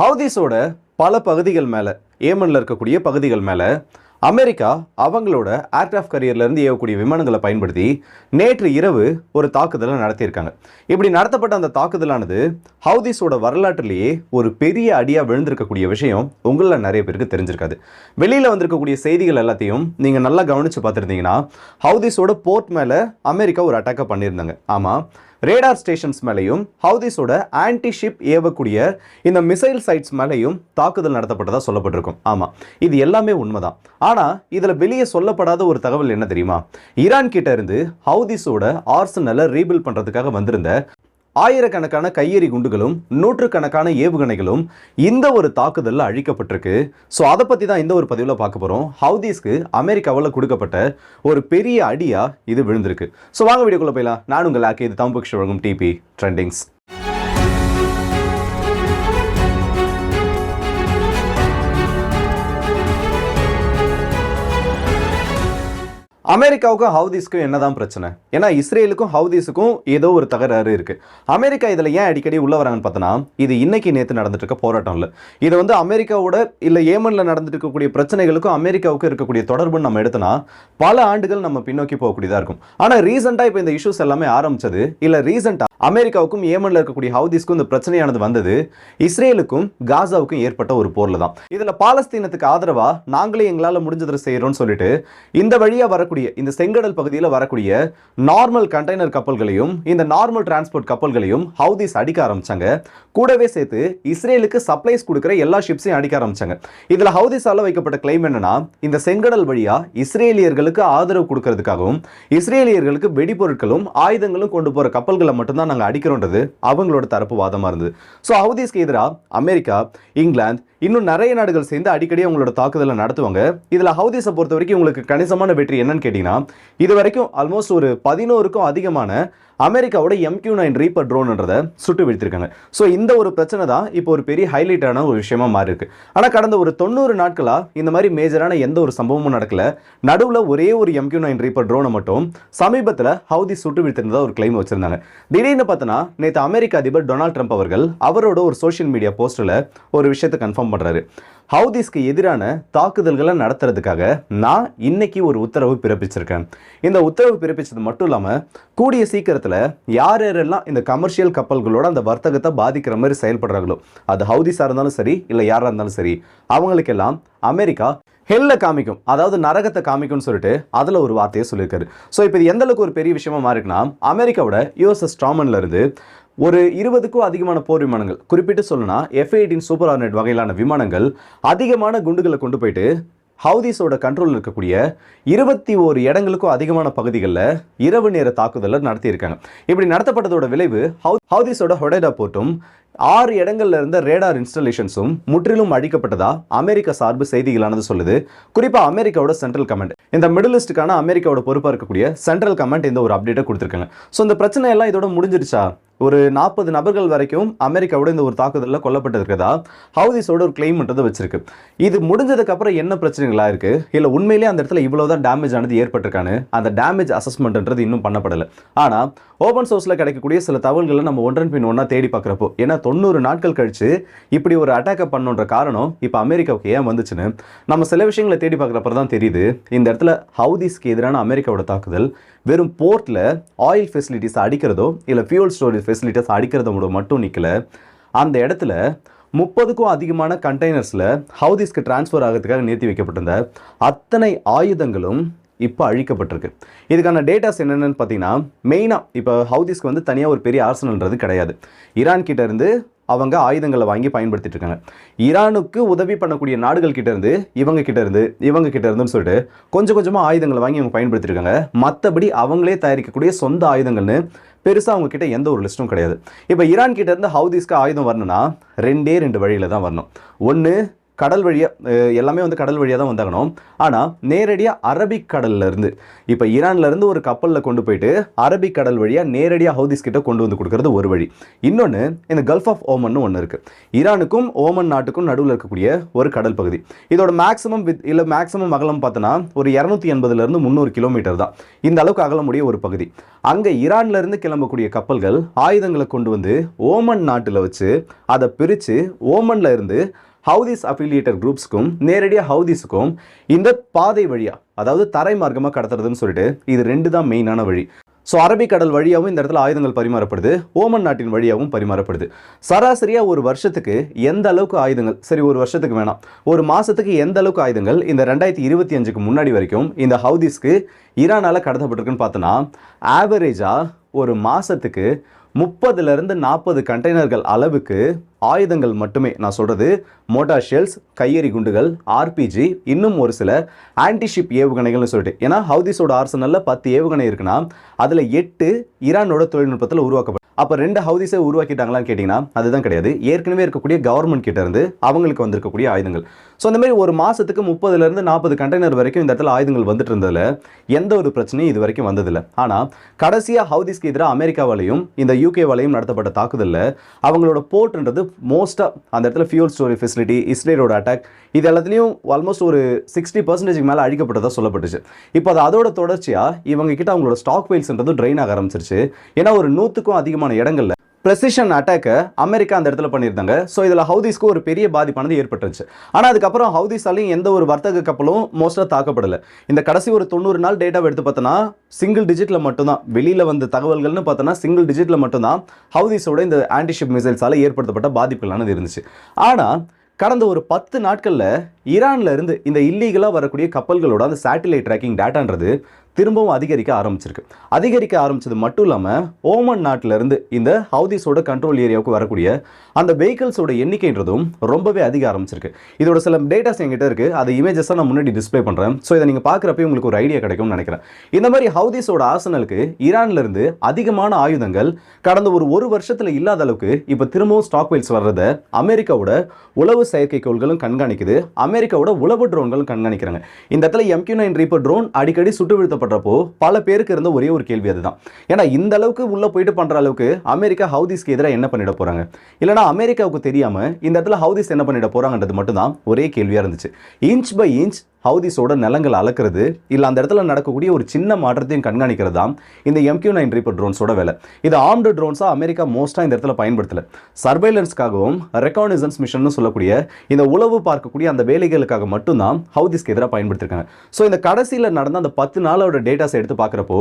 ஹவுதிஸோட பல பகுதிகள் மேலே ஏமனில் இருக்கக்கூடிய பகுதிகள் மேலே அமெரிக்கா அவங்களோட ஏர்கிராஃப்ட் கரியர்லேருந்து ஏவக்கூடிய விமானங்களை பயன்படுத்தி நேற்று இரவு ஒரு தாக்குதலை நடத்தியிருக்காங்க. இப்படி நடத்தப்பட்ட அந்த தாக்குதலானது ஹவுதிஸோட வரலாற்றிலேயே ஒரு பெரிய அடியாக விழுந்திருக்கக்கூடிய விஷயம் உங்களில் நிறைய பேருக்கு தெரிஞ்சிருக்காது. வெளியில் வந்திருக்கக்கூடிய செய்திகள் எல்லாத்தையும் நீங்கள் நல்லா கவனித்து பார்த்துருந்தீங்கன்னா ஹவுதிஸோட போர்ட் மேலே அமெரிக்கா ஒரு அட்டாக்கை பண்ணியிருந்தாங்க. ஆமாம் ரேடார் ஸ்டேஷன்ஸ் மேலேயும் ஹவுதிஸோட ஆன்டி ஷிப் ஏவக்கூடிய இந்த மிசைல் சைட்ஸ் மேலேயும் தாக்குதல் நடத்தப்பட்டதாக சொல்லப்பட்டிருக்கும். ஆமாம் இது எல்லாமே உண்மைதான். ஆனால் இதில் வெளியே சொல்லப்படாத ஒரு தகவல் என்ன தெரியுமா? ஈரான் கிட்ட இருந்து ஹவுதிஸோட ஆர்சனலை ரீபில் பண்ணுறதுக்காக வந்திருந்த ஆயிரக்கணக்கான கையெறி குண்டுகளும் நூற்றுக்கணக்கான ஏவுகணைகளும் இந்த ஒரு தாக்குதலில் அழிக்கப்பட்டிருக்கு. ஸோ அதை பற்றி தான் இந்த ஒரு பதிவில் பார்க்க போகிறோம் ஹவுதீஸ்க்கு அமெரிக்காவில் கொடுக்கப்பட்ட ஒரு பெரிய அடியாக இது விழுந்திருக்கு. ஸோ வாங்க வீடியோக்குள்ளே போயிடலாம். நான் உங்கள் ஆக்கி இது தம்புக்ஷ வழங்கும் டிபி ட்ரெண்டிங்ஸ் அமெரிக்காவுக்கும் ஹவுதீஸ்க்கும் என்னதான் பிரச்சனை? ஏன்னா இஸ்ரேலுக்கும் ஹவுதீஸுக்கும் ஏதோ ஒரு தகராறு இருக்கு. அமெரிக்கா இதில் ஏன் அடிக்கடி உள்ள வராங்கன்னு பார்த்தோன்னா இது இன்னைக்கு நேற்று நடந்துட்டு இருக்க போராட்டம் இல்லை. இது வந்து அமெரிக்காவோட இல்லை ஏமனில் நடந்துட்டு இருக்கக்கூடிய பிரச்சனைகளுக்கும் அமெரிக்காவுக்கும் இருக்கக்கூடிய தொடர்புன்னு நம்ம எடுத்தோன்னா பல ஆண்டுகள் நம்ம பின்னோக்கி போகக்கூடியதாக இருக்கும். ஆனால் ரீசெண்டாக இப்போ இந்த இஷ்யூஸ் எல்லாமே ஆரம்பிச்சது இல்லை ரீசெண்டாக அமெரிக்காவுக்கும் ஏமனில் இருக்கக்கூடிய ஹவுதிஸ்க்கும் இந்த பிரச்சனையானது வந்தது. இஸ்ரேலுக்கும் காசாவுக்கும் ஏற்பட்ட ஒரு போரில் தான் இதில் பாலஸ்தீனத்துக்கு ஆதரவா நாங்களே எங்களால் முடிஞ்சதை செய்கிறோம்னு சொல்லிட்டு இந்த வழியாக வரக்கூடிய இந்த செங்கடல் பகுதியில் வரக்கூடிய நார்மல் கண்டெய்னர் கப்பல்களையும் இந்த நார்மல் டிரான்ஸ்போர்ட் கப்பல்களையும் ஹவுதீஸ் அடிக்க ஆரம்பிச்சாங்க. கூடவே சேர்த்து இஸ்ரேலுக்கு சப்ளைஸ் கொடுக்குற எல்லா ஷிப்ஸையும் அடிக்க ஆரம்பிச்சாங்க. இதில் ஹவுதீஸால வைக்கப்பட்ட கிளைம் என்னன்னா இந்த செங்கடல் வழியா இஸ்ரேலியர்களுக்கு ஆதரவு கொடுக்கறதுக்காகவும் இஸ்ரேலியர்களுக்கு வெடிபொருட்களும் ஆயுதங்களும் கொண்டு போற கப்பல்களை மட்டும்தான் நாங்கள் அடிக்கிறோன்றது அவங்களோட தரப்பு வாதமா இருந்தது. ஸோ ஹவுதீஸ்க்கு எதிராக அமெரிக்கா இங்கிலாந்து இன்னும் நிறைய நாடுகள் சேர்ந்து அடிக்கடி அவங்களோட தாக்குதலை நடத்துவாங்க. இதில் ஹவுதிஸை பொறுத்த வரைக்கும் உங்களுக்கு கணிசமான வெற்றி என்னன்னு கேட்டிங்கன்னா இது வரைக்கும் ஆல்மோஸ்ட் ஒரு பதினோருக்கும் அதிகமான அமெரிக்காவோட எம்கியூ நைன் ரீப்பர் ட்ரோன்ன்றதை சுட்டு வீழ்த்திருக்காங்க. ஸோ இந்த ஒரு பிரச்சனை தான் இப்போ ஒரு பெரிய ஹைலைட்டான ஒரு விஷயமா மாறி இருக்கு ஆனால் கடந்த ஒரு தொண்ணூறு நாட்களாக இந்த மாதிரி மேஜரான எந்த ஒரு சம்பவமும் நடக்கல. நடுவில் ஒரே ஒரு எம்கியூ நைன் ரீப்பர் ட்ரோனை மட்டும் சமீபத்தில் ஹவுதி சுட்டு வீழ்த்திருந்ததாக ஒரு கிளைம் வச்சிருந்தாங்க. திடீர்னு பார்த்தோன்னா நேற்று அமெரிக்க அதிபர் டொனால்ட் ட்ரம்ப் அவர்கள் அவரோட ஒரு சோஷியல் மீடியா போஸ்ட்டில் ஒரு விஷயத்தை கன்ஃபார்ம் பண்ணுறாரு ஹவுதிஸ்க்கு எதிரான தாக்குதல்களை நடத்துறதுக்காக நான் இன்னைக்கு ஒரு உத்தரவு பிறப்பிச்சிருக்கேன். இந்த உத்தரவு பிறப்பிச்சது மட்டும் இல்லாமல் கூடிய சீக்கிரத்தில் யார் யாரெல்லாம் இந்த கமர்ஷியல் கப்பல்களோட அந்த வர்த்தகத்தை பாதிக்கிற மாதிரி செயல்படுறாங்களோ அது ஹவுதிஸாக இருந்தாலும் சரி இல்லை யாராக இருந்தாலும் சரி அவங்களுக்கெல்லாம் அமெரிக்கா ஹெல்ல காமிக்கும். அதாவது நரகத்தை காமிக்கும்னு சொல்லிட்டு அதில் ஒரு வார்த்தையை சொல்லியிருக்காரு. ஸோ இப்போ இது எந்த அளவுக்கு ஒரு பெரிய விஷயமா மாறிக்குன்னா அமெரிக்காவோட யூஎஸ்எஸ் ஸ்ட்ராமன்ல இருந்து ஒரு இருபதுக்கும் அதிகமான போர் விமானங்கள். குறிப்பிட்டு சொல்லணும்னா எஃப் எயிட்டின் சூப்பர் ஹார்னெட் வகையிலான விமானங்கள் அதிகமான குண்டுகளை கொண்டு போயிட்டு ஹவுதீஸோட கண்ட்ரோலில் இருக்கக்கூடிய இருபத்தி ஓரு இடங்களுக்கும் அதிகமான பகுதிகளில் இரவு நேர தாக்குதலை நடத்தியிருக்காங்க. இப்படி நடத்தப்பட்டதோட விளைவு ஹவு ஹவுதீஸோட ஹொடேடா போர்ட்டும் ஆறு இடங்கள்ல இருந்த ரேடார் இன்ஸ்டலேஷன்ஸும் முற்றிலும் அழிக்கப்பட்டதா அமெரிக்க சார்பு செய்திகளானது சொல்லுது. குறிப்பாக அமெரிக்காவோட சென்ட்ரல் கமாண்ட் இந்த மிடில் ஈஸ்ட்டுக்கான அமெரிக்காவோட பொறுப்பாக இருக்கக்கூடிய சென்ட்ரல் கமாண்ட் இந்த ஒரு அப்டேட்டை கொடுத்துருக்காங்க. ஸோ இந்த பிரச்சனை எல்லாம் இதோட முடிஞ்சிருச்சா? ஒரு நாற்பது நபர்கள் வரைக்கும் அமெரிக்காவோட இந்த ஒரு தாக்குதலில் கொல்லப்பட்டிருக்கிறதா? ஹவுதிஸோட ஒரு கிளைம்ன்றதை வச்சிருக்கு. இது முடிஞ்சதுக்கப்புறம் என்ன பிரச்சனைகளாக இருக்கு இல்லை உண்மையிலேயே அந்த இடத்துல இவ்வளவுதான் டேமேஜ் ஆனது ஏற்பட்டிருக்கானு அந்த டேமேஜ் அசஸ்மெண்ட்ன்றது இன்னும் பண்ணப்படலை. ஆனால் ஓப்பன் சோர்ஸில் கிடைக்கக்கூடிய சில தகவல்களை நம்ம ஒன்றன் பின் ஒன்றா தேடி பார்க்குறப்போ ஏன்னா தொண்ணூறு நாட்கள் கழிச்சு இப்படி ஒரு அட்டாக்கை பண்ணுன்ற காரணம் இப்போ அமெரிக்காவுக்கு ஏன் வந்துச்சுன்னு நம்ம சில விஷயங்களை தேடி பார்க்குறப்ப தான் தெரியுது. இந்த இடத்துல ஹவுதிஸ்க்கு எதிரான அமெரிக்காவோட தாக்குதல் வெறும் போர்ட்டில் ஆயில் ஃபெசிலிட்டிஸ் அடிக்கிறதோ இல்லை ஃபியூல் ஸ்டோரேஜ் ஃபெசிலிட்டிஸ் அடிக்கிறதோட மட்டும் நிற்கல அந்த இடத்துல முப்பதுக்கும் அதிகமான கண்டெய்னர்ஸில் ஹவுதிஸ்க்கு டிரான்ஸ்ஃபர் ஆகிறதுக்காக நிறுத்தி வைக்கப்பட்டிருந்த அத்தனை ஆயுதங்களும் இப்போ அழிக்கப்பட்டிருக்கு. இதுக்கான டேட்டாஸ் என்னென்னு பார்த்தீங்கன்னா மெயினாக இப்போ ஹவுதிஸ்க்கு வந்து தனியாக ஒரு பெரிய ஆர்சனல்ன்றது கிடையாது. ஈரான் கிட்டேருந்து அவங்க ஆயுதங்களை வாங்கி பயன்படுத்திட்டு இருக்காங்க ஈரானுக்கு உதவி பண்ணக்கூடிய நாடுகள் கிட்ட இருந்து இவங்க கிட்ட இருந்து இவங்க கிட்ட இருந்துன்னு சொல்லிட்டு கொஞ்சம் கொஞ்சமாக ஆயுதங்களை வாங்கி அவங்க பயன்படுத்திருக்காங்க. மற்றபடி அவங்களே தயாரிக்கக்கூடிய சொந்த ஆயுதங்கள்னு பெருசாக அவங்க கிட்ட எந்த ஒரு லிஸ்ட்டும் கிடையாது. இப்போ ஈரான் கிட்ட இருந்து ஹவுதிஸ்க்கு ஆயுதம் வரணும்னா ரெண்டே ரெண்டு வழியில் தான் வரணும். ஒன்று கடல் வழியாக எல்லாமே வந்து கடல் வழியாக தான் வந்தாகணும். ஆனால் நேரடியாக அரபிக் கடல்லேருந்து இப்போ ஈரான்லேருந்து ஒரு கப்பலில் கொண்டு போயிட்டு அரபிக் கடல் வழியாக நேரடியாக ஹவுதிஸ் கிட்ட கொண்டு வந்து கொடுக்குறது ஒரு வழி. இன்னொன்று இந்த கல்ஃப் ஆஃப் ஓமன் ஒன்று இருக்குது ஈரானுக்கும் ஓமன் நாட்டுக்கும் நடுவில் இருக்கக்கூடிய ஒரு கடல் பகுதி. இதோட மேக்ஸிமம் வித் இல்லை மேக்ஸிமம் அகலம் பார்த்தோன்னா ஒரு இரநூத்தி எண்பதுலேருந்து முந்நூறு கிலோமீட்டர் தான். இந்த அளவுக்கு அகலமுடைய ஒரு பகுதி. அங்கே ஈரான்லேருந்து கிளம்பக்கூடிய கப்பல்கள் ஆயுதங்களை கொண்டு வந்து ஓமன் நாட்டில் வச்சு அதை பிரித்து ஓமனில் இருந்து ஹவுதிஸ் அஃபிலியேட்டர் குரூப்ஸ்க்கும் நேரடியாக ஹவுதிஸுக்கும் இந்த பாதை வழியாக அதாவது தரை மார்க்கமாக கடத்துறதுன்னு சொல்லிட்டு இது ரெண்டு தான் மெயினான வழி. ஸோ அரபிக்கடல் வழியாகவும் இந்த இடத்துல ஆயுதங்கள் பரிமாறப்படுது. ஓமன் நாட்டின் வழியாகவும் பரிமாறப்படுது. சராசரியாக ஒரு வருஷத்துக்கு எந்த அளவுக்கு ஆயுதங்கள் சரி ஒரு வருஷத்துக்கு வேணாம். ஒரு மாதத்துக்கு எந்த அளவுக்கு ஆயுதங்கள் இந்த ரெண்டாயிரத்தி இருபத்தி அஞ்சுக்கு முன்னாடி வரைக்கும் இந்த ஹவுதிஸ்க்கு ஈரானால் கடத்தப்பட்டிருக்குன்னு பார்த்தோன்னா ஆவரேஜாக ஒரு மாதத்துக்கு முப்பதுலேருந்து நாற்பது கண்டெய்னர்கள் அளவுக்கு ஆயுதங்கள் மட்டுமே. நான் சொல்கிறது மோட்டார் ஷெல்ஸ் கையெறி குண்டுகள் ஆர்பிஜி இன்னும் ஒரு சில ஆன்டிஷிப் ஏவுகணைகள்னு சொல்லிட்டு. ஏன்னா ஹவுதிஸோட ஆர்சனலில் பத்து ஏவுகணை இருக்குன்னா அதில் எட்டு ஈரானோட தொழில்நுட்பத்தில் உருவாக்கப்படும் அப்போ ரெண்டு ஹவுதிஸை உருவாக்கிட்டாங்களான்னு கேட்டிங்கன்னா அதுதான் கிடையாது. ஏற்கனவே இருக்கக்கூடிய கவர்மெண்ட் கிட்ட இருந்து அவங்களுக்கு வந்திருக்கக்கூடிய ஆயுதங்கள். ஸோ அந்த மாதிரி ஒரு மாதத்துக்கு முப்பதுலேருந்து நாற்பது கண்டெய்னர் வரைக்கும் இந்த இடத்துல ஆயுதங்கள் வந்துட்டு இருந்ததில் எந்த ஒரு பிரச்சனையும் இது வரைக்கும் வந்ததில்லை. ஆனால் கடைசியாக ஹவுதிஸ்க்கு எதிராக அமெரிக்காவாலையும் இந்த யூகேவாலையும் நடத்தப்பட்ட தாக்குதலில் அவங்களோட போர்ட்ன்றது மோஸ்ட்டாக அந்த இடத்துல ஃபியூல் ஸ்டோரி ஃபெசிலிட்டி இஸ்ரேலோட அட்டாக் இது எல்லாத்துலேயும் ஆல்மோஸ்ட் ஒரு சிக்ஸ்டி பர்சன்டேஜ்க்கு மேலே அழிக்கப்பட்டதாக சொல்லப்பட்டுச்சு. இப்போ அது அதோட தொடர்ச்சியாக இவங்க கிட்ட அவங்களோட ஸ்டாக் ஃபைல்ஸ்ன்றது ட்ரெயின் ஆக ஆரம்பிச்சிருச்சு. ஏன்னா ஒரு நூற்றுக்கும் அதிகமான இடங்களில் ப்ரெசிஷன் அட்டாக்கை அமெரிக்கா அந்த இடத்துல பண்ணியிருந்தாங்க. ஸோ இதில் ஹவுதிஸ்க்கு ஒரு பெரிய பாதிப்பானது ஏற்பட்டுருச்சு. ஆனால் அதுக்கப்புறம் ஹவுதிஸாலையும் எந்த ஒரு வர்த்தக கப்பலும் மோஸ்ட்டாக தாக்கப்படலை. இந்த கடைசி ஒரு தொண்ணூறு நாள் டேட்டாவை எடுத்து பார்த்தோன்னா சிங்கிள் டிஜிட்டில் மட்டும்தான். வெளியில் வந்த தகவல்கள்னு பார்த்தோன்னா சிங்கிள் டிஜிட்டில் மட்டும்தான் ஹவுதிஸோட இந்த ஆன்டிஷிப் மிசைல்ஸால் ஏற்படுத்தப்பட்ட பாதிப்புகளானது இருந்துச்சு. ஆனால் கடந்த ஒரு பத்து நாட்களில் ஈரான்ல இருந்து இந்த இல்லீகலாக வரக்கூடிய கப்பல்களோட அந்த சேட்டிலைட் ட்ராக்கிங் டேட்டான்றது திரும்பவும் அதிகரிக்க ஆரம்பிச்சிருக்கு. அதிகரிக்க ஆரம்பிச்சது மட்டும் இல்லாமல் ஓமன் நாட்டிலிருந்து இந்த ஹவுதிஸோட கண்ட்ரோல் ஏரியாவுக்கு வரக்கூடிய அந்த வெஹிக்கிள்ஸோட எண்ணிக்கைன்றதும் ரொம்பவே அதிக ஆரம்பிச்சிருக்கு. இதோட சில டேட்டாஸ் என்கிட்ட இருக்கு. அதை இமேஜஸாக நான் முன்னாடி டிஸ்ப்ளே பண்ணுறேன் ஸோ இதை நீங்கள் பார்க்குறப்ப உங்களுக்கு ஒரு ஐடியா கிடைக்கும்னு நினைக்கிறேன். இந்த மாதிரி ஹவுதிஸோட ஆசனலுக்கு ஈரான்ல இருந்து அதிகமான ஆயுதங்கள் கடந்த ஒரு ஒரு வருஷத்தில் இல்லாத அளவுக்கு இப்போ திரும்பவும் ஸ்டாக் வைல்ஸ் வர்றத அமெரிக்காவோட உளவு செயற்கைக்கோள்களும் கண்காணிக்குது. அமெரிக்காவோட உளவு ட்ரோன்களும் கண்காணிக்கிறாங்க. இந்த இடத்துல எம்கியூ நைன் ரீப்பர் ட்ரோன் அடிக்கடி சுட்டு வீழ்த்தப்படுறப்போ பல பேருக்கு இருந்த ஒரே ஒரு கேள்வி அதுதான். ஏன்னா இந்த அளவுக்கு உள்ள போயிட்டு பண்ற அளவுக்கு அமெரிக்கா ஹவுதிஸ்க்கு எதிராக என்ன பண்ணிட போறாங்க? இல்லைனா அமெரிக்காவுக்கு தெரியாம இந்த இடத்துல ஹவுதிஸ் என்ன பண்ணிட போறாங்கன்றது மட்டும்தான் ஒரே கேள்வியா இருந்துச்சு. இன்ச் பை இன்ச் ஹவுதிஸோட நிலங்கள் அளக்கிறது இல்லை அந்த இடத்துல நடக்கக்கூடிய ஒரு சின்ன மாற்றத்தையும் கண்காணிக்கிறது தான் இந்த எம்கியூ நைன் ரீப்பர் ட்ரோன்ஸோட வேலை. இது ஆர்ம்டு ட்ரோன்ஸாக அமெரிக்கா மோஸ்ட்டாக இந்த இடத்துல பயன்படுத்தல. சர்வைலன்ஸ்க்காகவும் ரெக்கானிசன்ஸ் மிஷன் சொல்லக்கூடிய இந்த உளவு பார்க்கக்கூடிய அந்த வேலைகளுக்காக மட்டும்தான் ஹவுதிஸ்க்கு எதிராக பயன்படுத்திருக்காங்க. ஸோ இந்த கடைசியில் நடந்த அந்த பத்து நாளோட டேட்டாஸ் எடுத்து பார்க்குறப்போ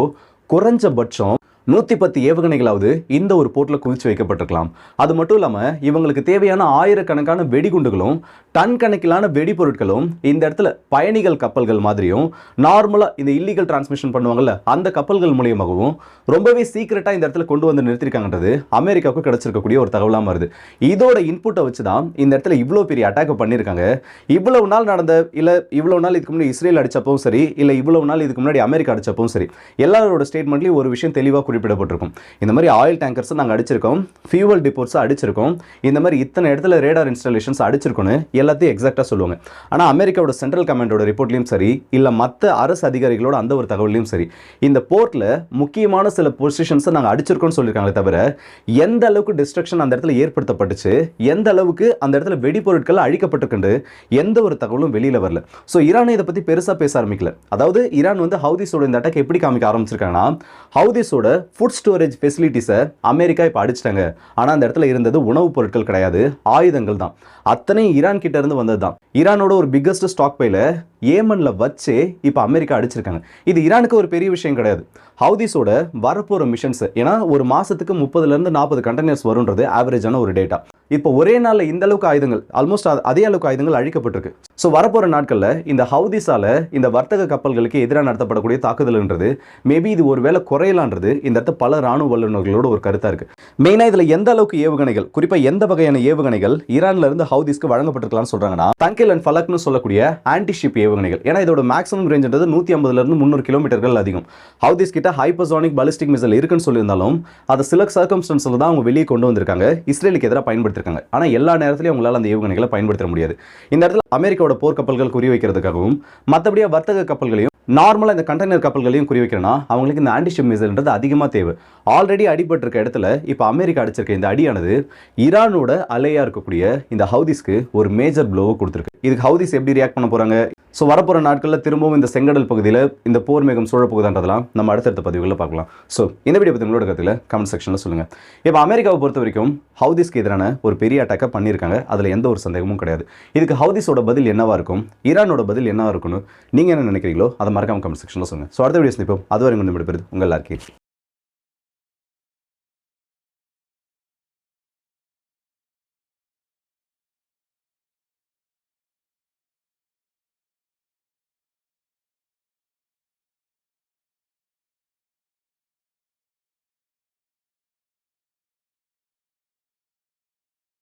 குறைஞ்சபட்சம் நூற்றி பத்து ஏவுகணைகளாவது இந்த ஒரு போட்டில் குவிச்சு வைக்கப்பட்டிருக்கலாம். அது மட்டும் இல்லாமல் இவங்களுக்கு தேவையான ஆயிரக்கணக்கான வெடிகுண்டுகளும் டன் கணக்கிலான வெடிபொருட்களும் இந்த இடத்துல பயணிகள் கப்பல்கள் மாதிரியும் நார்மலாக இந்த இல்லீகல் டிரான்ஸ்மிஷன் பண்ணுவாங்கல்ல அந்த கப்பல்கள் மூலியமாகவும் ரொம்பவே சீக்கிரட்டாக இந்த இடத்துல கொண்டு வந்து நிறுத்திருக்காங்கன்றது அமெரிக்காவுக்கு கிடைச்சிருக்கக்கூடிய ஒரு தகவலாக வருது இதோட இன்புட்டை வச்சு தான் இந்த இடத்துல இவ்வளோ பெரிய அட்டாக் பண்ணியிருக்காங்க இவ்வளவு நாள் நடந்த இல்லை இவ்வளவு நாள் இதுக்கு முன்னாடி இஸ்ரேல் அடித்தப்பவும் சரி இல்லை இவ்வளவு நாள் இதுக்கு முன்னாடி அமெரிக்கா அடித்தப்பவும் சரி எல்லாரோட ஸ்டேட்மெண்ட்லேயும் ஒரு விஷயம் தெளிவாக குறிப்பிடப்பட்டிருக்கும். இந்த மாதிரி ஆயில் டேங்கர்ஸ் நாங்கள் அடிச்சிருக்கோம். ஃபியூவல் டிப்போட்ஸை அடிச்சிருக்கோம். இந்த மாதிரி இத்தனை இடத்துல ரேடார் இன்ஸ்டாலேஷன்ஸ் அடிச்சிருக்கோன்னு எல்லாத்தையும் எக்ஸாக்டாக சொல்லுவாங்க. ஆனால் அமெரிக்காவோட சென்ட்ரல் கமாண்டோட ரிப்போர்ட்லையும் சரி இல்லை மற்ற அரசு அதிகாரிகளோட அந்த ஒரு தகவலையும் சரி இந்த போர்ட்டில் முக்கியமான சில பொசிஷன்ஸை நாங்கள் அடிச்சிருக்கோம்னு சொல்லியிருக்காங்களே தவிர எந்த அளவுக்கு டிஸ்ட்ரக்ஷன் அந்த இடத்துல ஏற்படுத்தப்பட்டுச்சு எந்த அளவுக்கு அந்த இடத்துல வெடிப்பொருட்கள் அழிக்கப்பட்டிருக்குன்னு எந்த ஒரு தகவலும் வெளியில் வரல. ஸோ ஈரான் இதை பற்றி பெருசாக பேச ஆரம்பிக்கல. அதாவது ஈரான் வந்து ஹவுதிஸோட இந்த அட்டாக் எப்படி காமிக்க ஆரம்பிச்சிருக்காங்கன்னா ஹவுதிஸோட ஃபுட் ஸ்டோரேஜ் ஃபெசிலிட்டிஸை அமெரிக்கா இப்போ அடிச்சிட்டாங்க. ஆனால் அந்த இடத்துல இருந்தது உணவுப் பொருட்கள் கிடையாது. ஆயுதங்கள் தான். அத்தனையும் ஈரான் கிட்ட இருந்து வந்தது தான் ஈரானோட ஒரு பிக்கஸ்ட் ஸ்டாக் பைல ஏமன்ல வச்சு இப்போ அமெரிக்கா அடிச்சிருக்காங்க. இது ஈரானுக்கு ஒரு பெரிய விஷயம் கிடையாது. ஹவுதிஸோட வரப்போகிற மிஷன்ஸ் ஏன்னா ஒரு மாசத்துக்கு முப்பதுலேருந்து நாற்பது கண்டெய்னர்ஸ் வருன்றது ஆவரேஜான ஒரு டேட்டா இப்போ ஒரே நாளில் இந்த அளவுக்கு ஆயுதங்கள் ஆல்மோஸ்ட் அதே அளவுக்கு ஆயுதங்கள் அழிக்கப்பட்டிருக்கு. ஸோ வரப்போகிற நாட்களில் இந்த ஹவுதிஸால இந்த வர்த்தக கப்பல்களுக்கு எதிராக நடத்தப்படக்கூடிய தாக்குதல்ன்றது மேபி இது ஒருவேளை குறையலான்றது இந்த இடத்த பல ராணுவ வல்லுநர்களோட ஒரு கருத்தாக இருக்கு. மெயினாக இதில் எந்த அளவுக்கு ஏவுகணைகள் குறிப்பாக எந்த வகையான ஏவுகணைகள் ஈரான்ல இருந்து ஹவுதிஸ்க்கு வழங்கப்பட்டிருக்கலாம்னு சொல்றாங்கன்னா தங்கில் அண்ட் ஃபலக்னு சொல்லக்கூடிய ஆன்டிஷிப் ஏவுகணைகள். ஏன்னா இதோட மேக்ஸிமம் ரேஞ்சுன்றது நூற்றி ஐம்பதுலேருந்து முந்நூறு கிலோமீட்டர்கள் அதிகம். ஹவுதிஸ் கிட்ட ஹைப்பர்சானிக் பாலிஸ்டிக் மிசைல் இருக்குன்னு சொல்லியிருந்தாலும் அதை சில சர்க்கம்ஸ்டன்ஸில் தான் அவங்க வெளியே கொண்டு வந்திருக்காங்க. இஸ்ரேலுக்கு எதிராக பயன்படுத்திருக்காங்க. ஆனால் எல்லா நேரத்திலையும் அவங்களால அந்த ஏவுகணைகளை பயன்படுத்த முடியாது. இந்த இடத்துல அமெரிக்காவோட போர்க்கப்பல்கள் குறி வைக்கிறதுக்காகவும் மற்றபடியாக வர்த்தக கப்பல்களையும் நார்மலாக இந்த கண்டெய்னர் கப்பல்களையும் குறி வைக்கிறேன்னா அவங்களுக்கு இந்த ஆன்டிஷிப் மிசைல்ன்றது அதிகமாக தேவை. ஆல்ரெடி அடிபட்டிருக்க இடத்துல இப்போ அமெரிக்கா அடிச்சிருக்க இந்த அடியானது ஈரானோட அலையாக இருக்கக்கூடிய இந்த ஹவுதிஸ்க்கு ஒரு மேஜர் ப்ளோவை கொடுத்துருக்கு. இதுக்கு ஹவுதிஸ் எப்படி ரியாக்ட் பண்ண போகிறாங்க ஸோ வரப்போகிற நாட்களில் திரும்பவும் இந்த செங்கடல் பகுதியில் இந்த போர் மேகம் சூழப்போகுதுன்றதெல்லாம் நம்ம அடுத்தடுத்த பதிவுகளில் பார்க்கலாம். ஸோ இந்த வீடியோ பற்றி உங்களோட கருத்தில் கமெண்ட் செக்ஷனில் சொல்லுங்கள் இப்போ அமெரிக்காவை பொறுத்த வரைக்கும் ஹவுதிஸ்க்கு எதிரான ஒரு பெரிய அட்டாக்கை பண்ணியிருக்காங்க. அதில் எந்த ஒரு சந்தேகமும் கிடையாது. இதுக்கு ஹவுதிஸோட பதில் என்னவாக இருக்கும்? ஈரானோட பதில் என்னவாக இருக்கும்னு நீங்கள் என்ன நினைக்கிறீங்களோ அதை மறக்காமல் கமெண்ட் செக்ஷனில் சொல்லுங்கள் ஸோ அடுத்த வீடியோ சந்திப்போம். அதுவரை கொண்டு விடுபடுது உங்கள் எல்லாருக்கும்